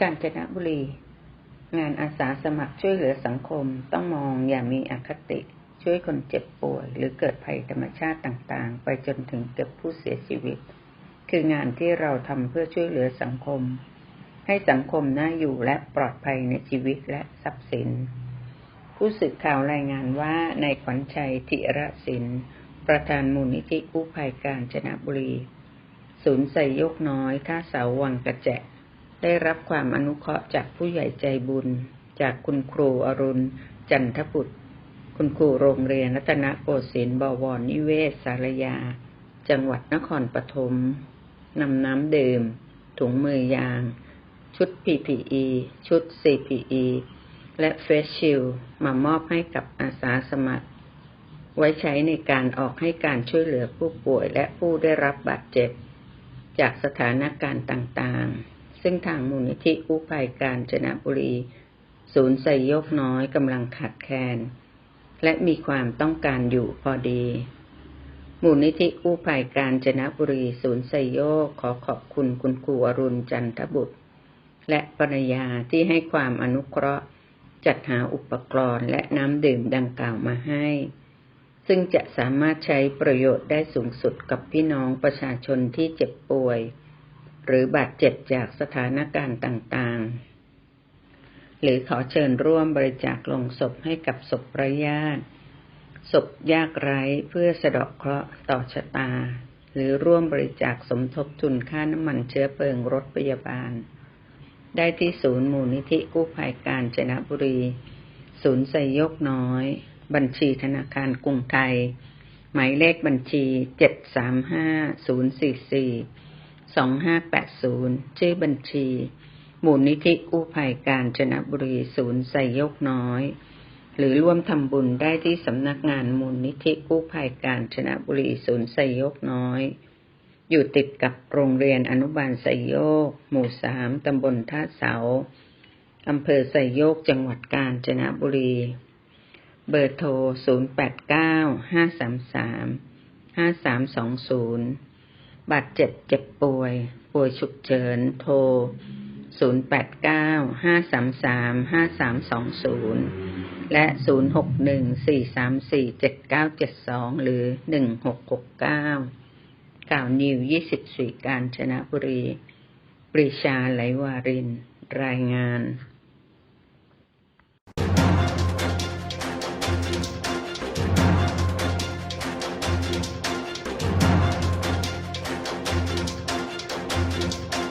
กาญจนบุรี งานอาสาสมัครช่วยเหลือสังคมต้องมองอย่ามีอคติ ช่วยคนเจ็บป่วย หรือเกิดภัยธรรมชาติต่างๆ ไปจนถึงเก็บผู้เสียชีวิต คืองานที่เราทำเพื่อช่วยเหลือสังคม ให้สังคมน่าอยู่และปลอดภัยในชีวิตและทรัพย์สิน ผู้สื่อข่าวรายงานว่าในขวัญชัยธิระศิลป์ประธานมูลนิธิกู้ภัยกาญจนบุรี ศูนย์ใส่ยกน้อยท่าเสาวังกระแจ ได้รับความอนุเคราะห์จากผู้ใหญ่ใจบุญ จากคุณครูอรุณ จันทบุตร คุณครูโรงเรียนรัตนโกสินทร์บวรนิเวศสารยา จังหวัดนครปฐมนำน้ำดื่ม ถุงมือยาง ชุด PPE ชุด CPE และเฟสชิลมามอบให้กับอาสาสมัคร ไว้ใช้ในการออกให้การช่วยเหลือผู้ป่วยและผู้ได้รับบาดเจ็บ จากสถานการณ์ต่างๆ ซึ่งทางมูลนิธิกู้ภัยกาญจนบุรี ศูนย์ใส่ยกน้อยกำลังขาดแคลน และมีความต้องการอยู่พอดี มูลนิธิกู้ภัยกาญจนบุรี ศูนย์ไซโยกขอขอบคุณคุณครูอรุณจันทบุตร และภรรยาที่ให้ความอนุเคราะห์ จัดหาอุปกรณ์และน้ำดื่มดังกล่าวมาให้ ซึ่งจะสามารถใช้ประโยชน์ได้สูงสุดกับพี่น้องประชาชนที่เจ็บป่วย หรือบาดเจ็บจากสถานการณ์ต่างๆ หรือขอเชิญร่วมบริจาคลงศพให้กับศพร้ญาติศพยากไร้เพื่อสะเดาะเคราะห์ต่อชะตา หรือร่วมบริจาคสมทบทุนค่าน้ำมันเชื้อเพลิงรถพยาบาล ได้ที่ศูนย์มูลนิธิกู้ภัยกาญจนบุรี ศูนย์ไซโยกน้อย บัญชีธนาคารกรุงไทย หมายเลขบัญชีเจ็ดสามห้าศูนย์สี่สี่ สองห้าแปดศูนย์ชื่อบัญชี มูลนิธิกู้ภัยกาญจนบุรีศูนย์ไซโยกน้อย หรือร่วมทำบุญได้ที่สำนักงานมูลนิธิกู้ภัยกาญจนบุรีศูนย์ไซโยกน้อย อยู่ติดกับโรงเรียนอนุบาลไซโยก หมู่สามตำบลท่าเสาอำเภอไซโยกจังหวัดกาญจนบุรี เบอร์โทร 089-533-5320 บาดเจ็บเจ็บป่วย ป่วยฉุกเฉิน โทร 089-533-5320 และ 061-434-7972 หรือ 1669ข่าวนิว 24 การชนะบุรี ปรีชาไหลวาริน รายงาน